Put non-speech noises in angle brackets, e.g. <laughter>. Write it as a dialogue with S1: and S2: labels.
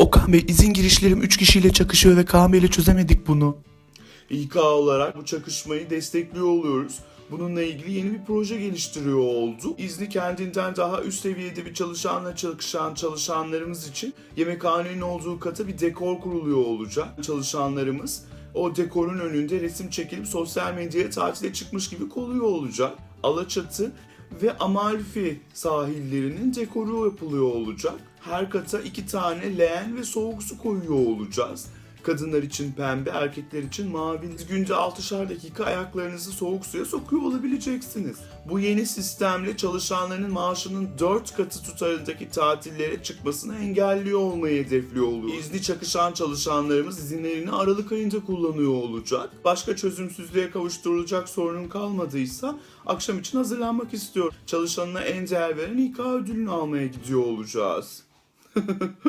S1: Okan Bey izin girişlerim 3 kişiyle çakışıyor ve Kaan Bey'le çözemedik bunu.
S2: İK olarak bu çakışmayı destekliyor oluyoruz. Bununla ilgili yeni bir proje geliştiriyor oldu. İzni kendinden daha üst seviyede bir çalışanla çalışan çalışanlarımız için yemekhanenin olduğu kata bir dekor kuruluyor olacak. Çalışanlarımız o dekorun önünde resim çekilip sosyal medyaya tatile çıkmış gibi konuyor olacak. Alaçatı ve Amalfi sahillerinin dekoru yapılıyor olacak. Her kata iki tane leğen ve soğuk su koyuyor olacağız. Kadınlar için pembe, erkekler için mavi. Günde 6'şar dakika ayaklarınızı soğuk suya sokuyor olabileceksiniz. Bu yeni sistemle çalışanların maaşının 4 katı tutarındaki tatillere çıkmasını engelliyor olmayı hedefliyor oluyor. İzni çakışan çalışanlarımız izinlerini Aralık ayında kullanıyor olacak. Başka çözümsüzlüğe kavuşturulacak sorunun kalmadıysa akşam için hazırlanmak istiyor. Çalışanına en değer veren İK ödülünü almaya gidiyor olacağız. <laughs>